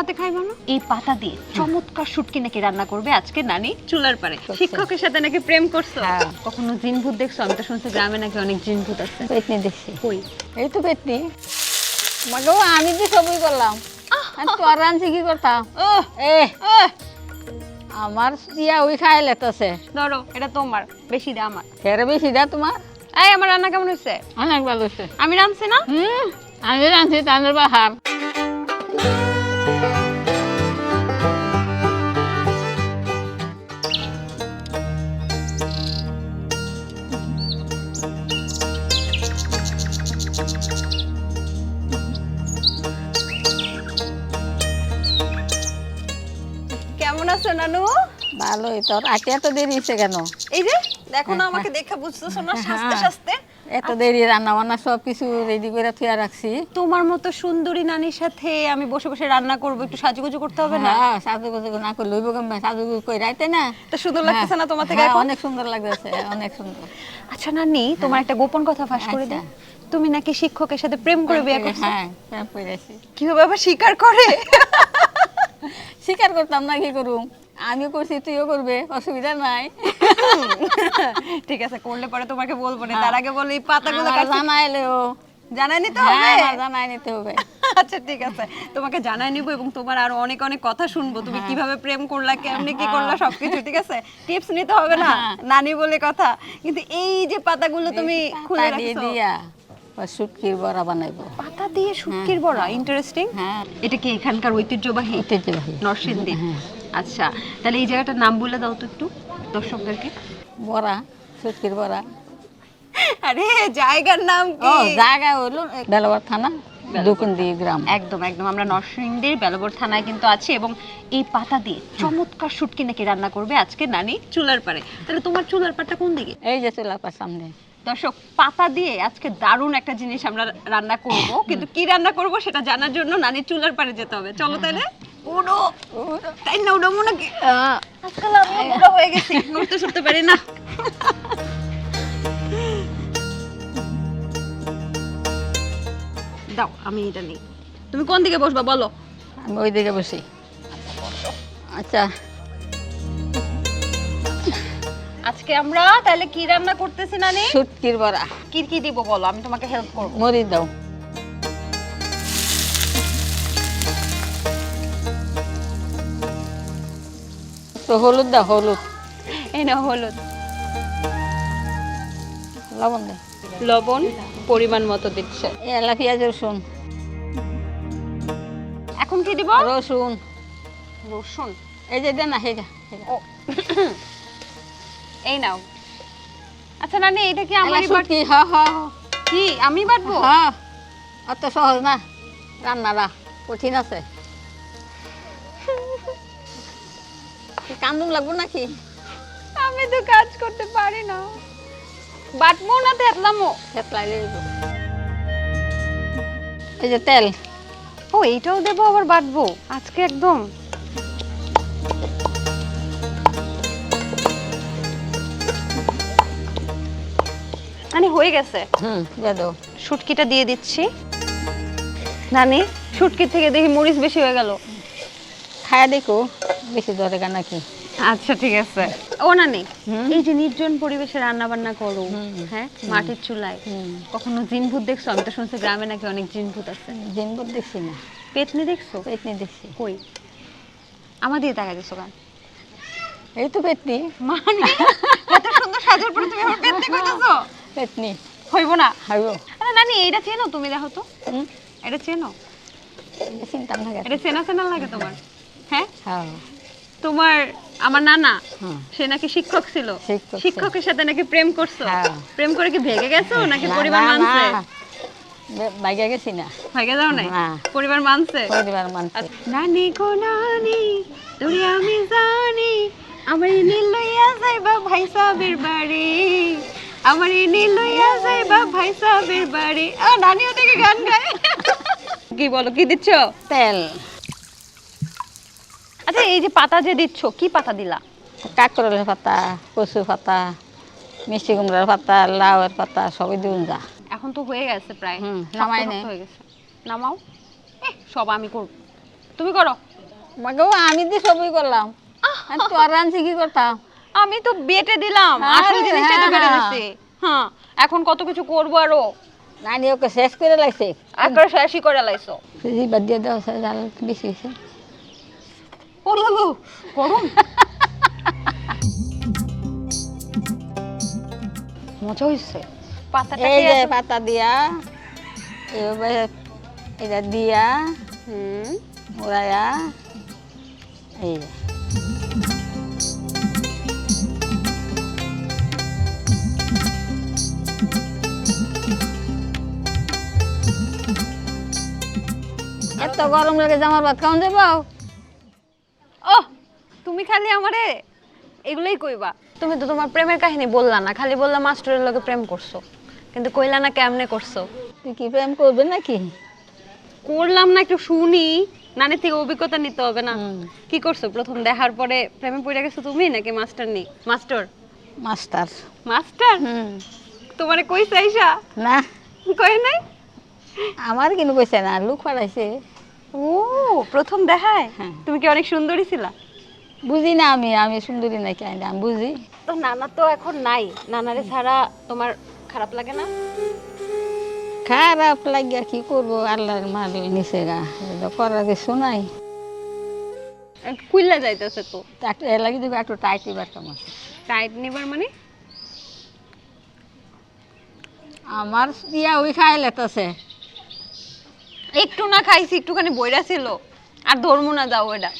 হাতে খাইবো না? এই পাতা দিয়ে চমৎকার শুটকি নাকি রান্না করবে আজকে নানি চুলার পারে। শিক্ষকের সাথে নাকি প্রেম করছ? হ্যাঁ। কখনো জিন ভূত দেখছ? আমি তো শুনছি গ্রামে নাকি অনেক জিন ভূত আছে। পেতনি দেখছি। কই? এই তো পেতনি। মাগো আমি তো সবই করলাম। আর তোর রাঁধছি কি করতাম ও এ আমার দিয়া ওই খাই লেতেছে ধরো এটা তোমার বেশি দে আমার। ফেরে বেশি দা তোমার। এই আমার রান্না কেমন হয়েছে অনেক ভালো হচ্ছে আমি রাঁধছি না? হুম আমি রাঁধছি তাদের বাহার। কেমন আছো নানু? ভালোই তোর আজকে এত দেরি হয়েছে কেন? এই যে দেখো না আমাকে দেখে বুঝতেছো না সাজতে হ্যাঁ। সাজতে? এত দেরি রান্না বান্না সব কিছু রেডি করে থুয়া রাখছি। তোমার মতো সুন্দরী নানির সাথে আমি বসে বসে রান্না করব একটু সাজুগুজু করতে হবে না? হ্যাঁ সাজু না করে লইব কেমন? সাজু গুজু কই রাইতে না? তো সুন্দর লাগতেছে না তোমার থেকে হ্যাঁ, অনেক সুন্দর লাগতেছে অনেক সুন্দর। আচ্ছা নানি তোমার একটা গোপন কথা ফাঁস করে আচ্ছা। তুমি নাকি শিক্ষকের সাথে প্রেম করে বিয়ে করছ? হ্যাঁ প্রেম করেছি কীভাবে আবার স্বীকার করে? স্বীকার করতাম না কি করুম আমিও করছি তুইও করবে অসুবিধা নাই। ঠিক আছে করলে পরে তোমাকে বলব না। তার আগে বলি এই পাতাগুলো জানাইলেও। জানাই নিতে হ্যাঁ হবে? জানাই নিতে হবে। আচ্ছা ঠিক আছে। তোমাকে জানাই নিব এবং তোমার আরও অনেক অনেক কথা শুনব। তুমি হ্যাঁ। কীভাবে প্রেম করলা কেমনে কি করলা সবকিছু ঠিক আছে? টিপস নিতে হবে না? হ্যাঁ। নানি বলে কথা। কিন্তু এই যে পাতাগুলো তুমি খুলে রাখছো শুটকির বড়া বানাইবো। পাতা দিয়ে শুটকির বড়া ইন্টারেস্টিং হ্যাঁ। এটা কি এখানকার ঐতিহ্যবাহী? ঐতিহ্যবাহী। নরসিংদী? হ্যাঁ। আচ্ছা তাহলে এই জায়গাটার নাম বলে দাও তো একটু দর্শকদেরকে। বড়া শুটকির বড়া। আরে জায়গার নাম ও কি জায়গা হলো বেলাবার থানা দুকুন্দি গ্রাম। একদম একদম। আমরা নরসিংদীর বেলবর থানায় কিন্তু আছি এবং এই পাতা দিয়ে চমৎকার শুটকি নাকি রান্না করবে আজকে নানি চুলার পারে তাহলে তোমার চুলার পাড়টা কোন দিকে? এই যে চুলাপার সামনে। দর্শক পাতা দিয়ে আজকে দারুণ একটা জিনিস আমরা রান্না করব। কিন্তু কি রান্না করব সেটা জানার জন্য নানি চুলার পাড়ে যেতে হবে। চলো তাহলে। উড়ো তাই না উড়ো মনে কি? আজকাল আমি বুড়ো হয়ে গেছি। নড়তে সরতে পারি না। দাও আমি এটা নেই। তুমি কোন দিকে বসবা বলো। আমি ওই দিকে বসি। আচ্ছা। আজকে আমরা তাহলে কি রান্না করতেছি নানি? শুটকির বড়া। কি কি দিব বলো? আমি তোমাকে হেল্প করব। মরিচ দাও। তো হলুদ দাও হলুদ। এই নাও হলুদ। লবণ দাও লবণ পরিমাণ মতো দিচ্ছে। এলা পেঁয়াজ রসুন। এখন কি দিব? রসুন। রসুন? এই যে দেন না হেগা। ও। এই নাও। আচ্ছা নানি এটা কি আমারই বাট হ্যাঁ হ্যাঁ কি আমি বাটবো? হ্যাঁ অত সহজ না। রান্নাটা কঠিন আছে। কান্দুম লাগবো নাকি? আমি তো কাজ করতে পারি না। বাটবো না তেতলামো থেতলাইলে। এই যে তেল। ও এইটাও দেবো আবার বাটবো? আজকে একদম। নানি হয়ে গেছে। হুম। দিয়ে দাও। শুটকিটা দিয়ে দিচ্ছি। নানি শুটকি থেকে দেখি মরিচ বেশি হয়ে গেল। খায়া দেখো বেশি দরকার নাকি। আচ্ছা ঠিক আছে। ও নানি এই যে নির্জন পরিবেশে রান্না বান্না করো হ্যাঁ মাটির চুলায়। কখনো জিন ভূত দেখছ? আমি তো শুনছি গ্রামে নাকি অনেক জিন ভূত আছে। জিনবুর দেখছি না। পেতনি দেখছ? পেতনি দেখছি। কই? আমার দিয়ে তাকাই দিছো গান এই তো পেতনি। মানে? এত সুন্দর সাজার পরে তুমি আমার পেতনি কইতাছো পেতনি। হইব না। হাইব। আরে নানি এইটা চেনো তুমি দেখো তো। এটা চেনো? চিন্তা না এটা চেনা চেনা লাগে তোমার। হ্যাঁ? হ্যাঁ। তোমার আমার নানা সে নাকি শিক্ষক ছিল। শিক্ষকের সাথে নাকি প্রেম করছ? হ্যাঁ। প্রেম করে কি ভেগে গেছো নাকি পরিবার মানছে। বে- বাইকে গেছি না। ভেগে যাও নাই? পরিবার মানছে? পরিবার মানছে। নানি গো নানি তোরে আমি জানি আমার নীল লইয়া যাইবা ভাই সাহেবের বাড়ি। আমার এই নীল লইয়া যাইবা ভাই সাহেবের বাড়ি। আ নানিও থেকে গান গায়। কি বলো কি দিচ্ছ? তেল। আচ্ছা এই যে পাতা যে দিচ্ছ কি পাতা দিলা? কাকরলের পাতা কচু পাতা মিষ্টি কুমড়ার পাতা লাউয়ের পাতা সবই দিন যা। এখন তো হয়ে গেছে প্রায়। হুম, নামাই শক্ত নে। হয়ে গেছে। নামাও। সব আমি করব। তুমি করো। মাকে আমি দিয়ে সবই করলাম। আর তোর রাঁধছি কি করতাম? আমি তো বেটে দিলাম। আসল জিনিসটা তো হ্যাঁ, বেটে হ্যাঁ। দিছি। হ্যাঁ এখন কত কিছু করব আরও? নানি ওকে শেষ করে লাগছে একবার শেষই করে লাইছো। ফ্রিজি বাদ দিয়ে দেওয়া আছে, জাল বেশি হয়েছে। ও লাগো গরম। মজা হয়েছে পাতাটা এই যে পাতা দিয়া এইভাবে এটা দিয়া হুম। উড়াইয়া এই গরম লাগে জামার ভাত খাওয়ান যাব? ও তুমি খালি আমারে এগুলোই কইবা। তুমি তো তোমার প্রেমের কাহিনী বললা না খালি বললা মাস্টারের লগে প্রেম করছ। কিন্তু কইলা না কেমনে করছ? তুই কি প্রেম করবে নাকি? করলাম না একটু শুনি নানি থেকে অভিজ্ঞতা নিতে হবে না। কি করছ? প্রথম দেখার পরে প্রেমে পড়ে গেছো তুমি নাকি মাস্টার নি মাস্টার? মাস্টার। মাস্টার? তোমারে কইছে আইসা? না। কই নাই? আমার কিন্তু কইছে না লুক পাড়াইছে। ও প্রথম দেখায়? হ্যাঁ। তুমি কি অনেক সুন্দরী ছিলা? বুঝি না আমি আমি সুন্দরী নাকি আমি আমি বুঝি। তো নানা তো এখন নাই। নানারে ছাড়া তোমার খারাপ লাগে না? খারাপ লাগিয়া কি করব? আল্লাহর মাল নিচে গা করার কিছু নাই। কুইল্লা যাইতেছে তো। একটু এ লাগি দেবে একটু টাইটই বাড়তাম আছে। টাইট নিবার মানে? আমার ইয়া ওই খাই লেতেছে একটু না খাইছি একটুখানি বইরা ছিল। আর ধর্ম না যাও এটা।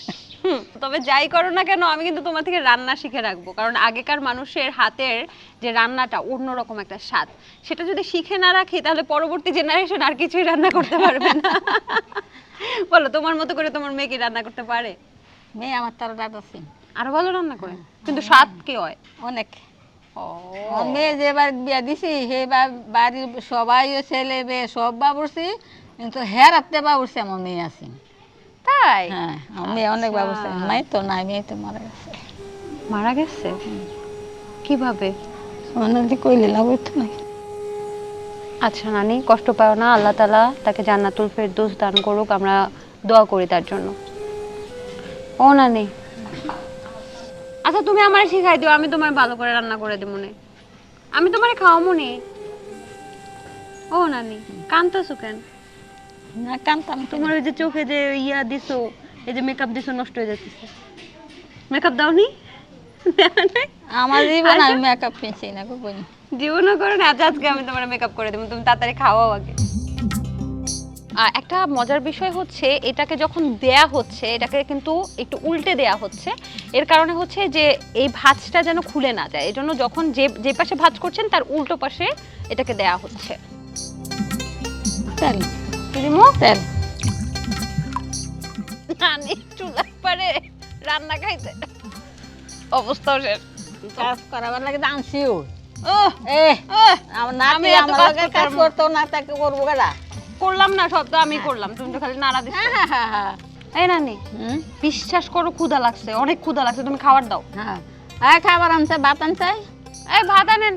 তবে যাই করো না কেন আমি কিন্তু তোমার থেকে রান্না শিখে রাখব। কারণ আগেকার মানুষের হাতের যে রান্নাটা অন্যরকম একটা স্বাদ। সেটা যদি শিখে না রাখি তাহলে পরবর্তী জেনারেশন আর কিছুই রান্না করতে পারবে না। বলো তোমার মতো করে তোমার মেয়ে কি রান্না করতে পারে? মেয়ে আমার তার দাঁত আছে। আরও ভালো রান্না করে? কিন্তু স্বাদ কি হয়? অনেক। ও। মেয়ে যেবার বিয়া দিছি সেবার বাড়ির সবাই ছেলে মেয়ে সব বাবুরছি কিন্তু হ্যাঁ হাতে বাবুরছি আমার মেয়ে আছে। তাই? হ্যাঁ আমার মেয়ে অনেক বাবুরছি আচ্ছা। নাই তো নাই মেয়ে তো মারা গেছে। মারা গেছে? কীভাবে? অনেক কইলে লাভ হইতো না। আচ্ছা নানি কষ্ট পাও না আল্লাহ তালা তাকে জান্নাতুল ফেরদৌস দান করুক আমরা দোয়া করি তার জন্য। ও নানি। আচ্ছা তুমি আমার শিখাই দিও আমি তোমার ভালো করে রান্না করে দেবো মনে। আমি তোমারে খাওয়া মনে ও নানি কানতেছো কেন? না কান্তাম তোমার ওই যে চোখে যে ইয়া দিছো এই যে মেকআপ দিছো নষ্ট হয়ে যাচ্ছে মেকআপ দাওনি? আমার জীবন আচ্ছা। আমি মেকআপ পেয়েছি না গো বোন জীবনও করো না আজ আজকে আমি তোমার মেকআপ করে দেবো তুমি তাড়াতাড়ি খাওয়াও আগে। আর একটা মজার বিষয় হচ্ছে এটাকে যখন দেয়া হচ্ছে এটাকে কিন্তু একটু উল্টে দেয়া হচ্ছে এর কারণে হচ্ছে যে এই ভাঁজটা যেন খুলে না যায়। এজন্য যখন যে যে পাশে ভাঁজ করছেন তার উল্টো পাশে এটাকে দেয়া হচ্ছে। তেল তেল নানি চুলার পারে রান্না খাইতে অবস্থা শেষ। কাজ করাবার লাগে করলাম না সব তো আমি করলাম। তুমি তো খালি নাড়া দিচ্ছ। হ্যাঁ হ্যাঁ হ্যাঁ এই নানি বিশ্বাস করো ক্ষুধা লাগছে অনেক ক্ষুধা লাগছে তুমি খাবার দাও। হ্যাঁ। আর খাবার আনছে ভাত আনছে? এই ভাত আনেন।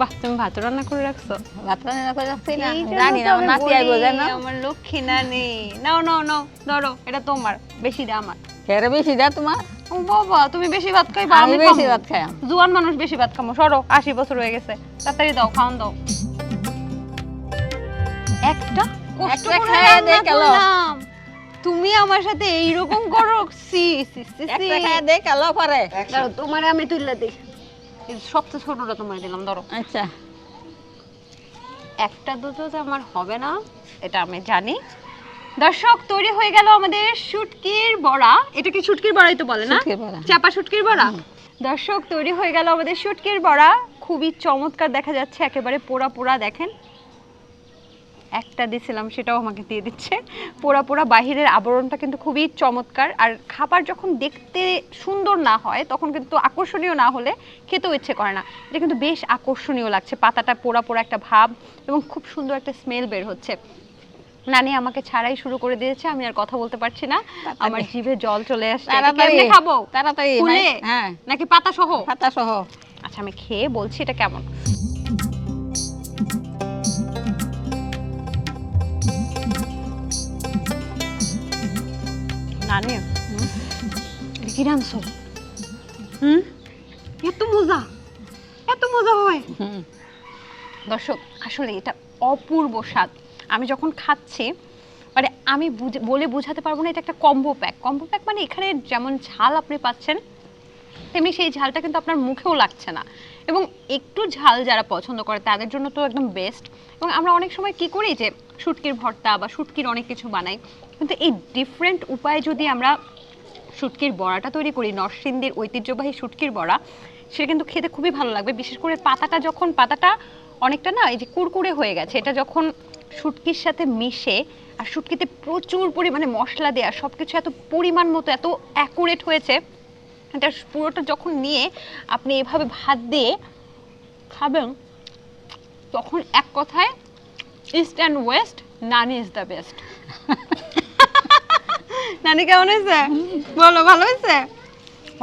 বাহ তুমি ভাত রান্না করে রাখছো? ভাত রান্না করে রাখছি না। জানি না নাতি আইবো জানো? আমার লক্ষ্মী নানি। নাও নাও নাও ধরো এটা তোমার বেশি দে আমার। খেরে বেশি দা তোমার। ও বাবা তুমি বেশি ভাত খাইবা আমি আমি বেশি ভাত খাই জুয়ান মানুষ বেশি ভাত খামো সরো আশি বছর হয়ে গেছে। তাড়াতাড়ি দাও খাওয়ান দাও। একটা কষ্ট করে রান্না করলাম। তুমি আমার সাথে এইরকম করো? সি সি সি সি। একটা খাই দেখ আলো পরে। তোমারে আমি তুললে দিই। সবচেয়ে ছোটটা তোমার দিলাম ধরো। আচ্ছা। একটা দুটো যে আমার হবে না এটা আমি জানি। দর্শক তৈরি হয়ে গেল আমাদের শুটকির বড়া। এটা কি শুটকির বড়াই তো বলে না? চাপা শুটকির বড়া? দর্শক তৈরি হয়ে গেল আমাদের শুটকির বড়া। খুবই চমৎকার দেখা যাচ্ছে একেবারে পোড়া পোড়া দেখেন। একটা দিছিলাম সেটাও আমাকে দিয়ে দিচ্ছে। পোড়া পোড়া বাহিরের আবরণটা কিন্তু খুবই চমৎকার। আর খাবার যখন দেখতে সুন্দর না হয় তখন কিন্তু আকর্ষণীয় না হলে খেতেও ইচ্ছে করে না। এটা কিন্তু বেশ আকর্ষণীয় লাগছে। পাতাটা পোড়া পোড়া একটা ভাব এবং খুব সুন্দর একটা স্মেল বের হচ্ছে। নানি আমাকে ছাড়াই শুরু করে দিয়েছে আমি আর কথা বলতে পারছি না। আমার জিভে জল চলে আসছে। কেমনে খাব? তাড়াতাড়ি হ্যাঁ। নাকি পাতা সহ পাতা সহ আচ্ছা আমি খেয়ে বলছি এটা কেমন। হুম? এত মজা। এত মজা হয়। দর্শক, আসলে এটা অপূর্ব স্বাদ। আমি যখন খাচ্ছি মানে আমি বলে বোঝাতে পারব না, এটা একটা কম্বো প্যাক কম্বো প্যাক মানে এখানে যেমন ঝাল আপনি পাচ্ছেন, তেমনি সেই ঝালটা কিন্তু আপনার মুখেও লাগছে না। এবং একটু ঝাল যারা পছন্দ করে তাদের জন্য তো একদম বেস্ট এবং আমরা অনেক সময় কি করি যে, শুটকির ভর্তা বা শুটকির অনেক কিছু বানাই। কিন্তু এই ডিফারেন্ট উপায়ে যদি আমরা শুটকির বড়াটা তৈরি করি, নরসিংদীর ঐতিহ্যবাহী শুটকির বড়া সেটা কিন্তু খেতে খুবই ভালো লাগবে। বিশেষ করে পাতাটা যখন, পাতাটা অনেকটা না, এই যে কুরকুরে হয়ে গেছে, এটা যখন শুটকির সাথে মিশে, আর শুটকিতে প্রচুর পরিমাণে মশলা দেওয়া সব কিছু এত পরিমাণ মতো, এত অ্যাকুরেট হয়েছে এটা পুরোটা যখন নিয়ে আপনি এভাবে ভাত দিয়ে খাবেন তখন এক কথায় east and west Nani is the best Nani কেমন হয়েছে? বলো ভালো হয়েছে?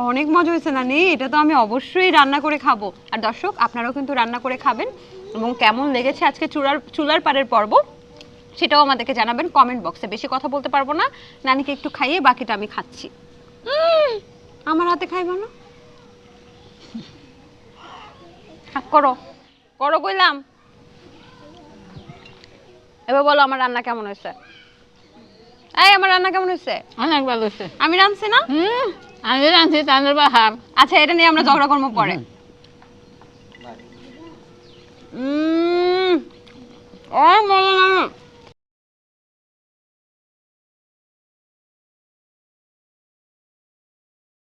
অনেক মজা হয়েছে নানি এটা তো আমি অবশ্যই রান্না করে খাব। আর দর্শক আপনারাও কিন্তু রান্না করে খাবেন এবং কেমন লেগেছে আজকে চুলার চুলার পাড়ের পর্ব সেটাও আমাদেরকে জানাবেন কমেন্ট বক্সে। বেশি কথা বলতে পারব না নানিকে একটু খাইয়ে বাকিটা আমি খাচ্ছি। আমার হাতে খাইব না? করো। করো কইলাম। এবার বলো আমার রান্না কেমন হয়েছে? এই আমার রান্না কেমন হয়েছে? অনেক ভালো হয়েছে। আমি রাঁধছি না? হুম আমি রাঁধছি তাদের বাহার আচ্ছা এটা নিয়ে আমরা ঝগড়া করব পরে। উম, অনেক মজা।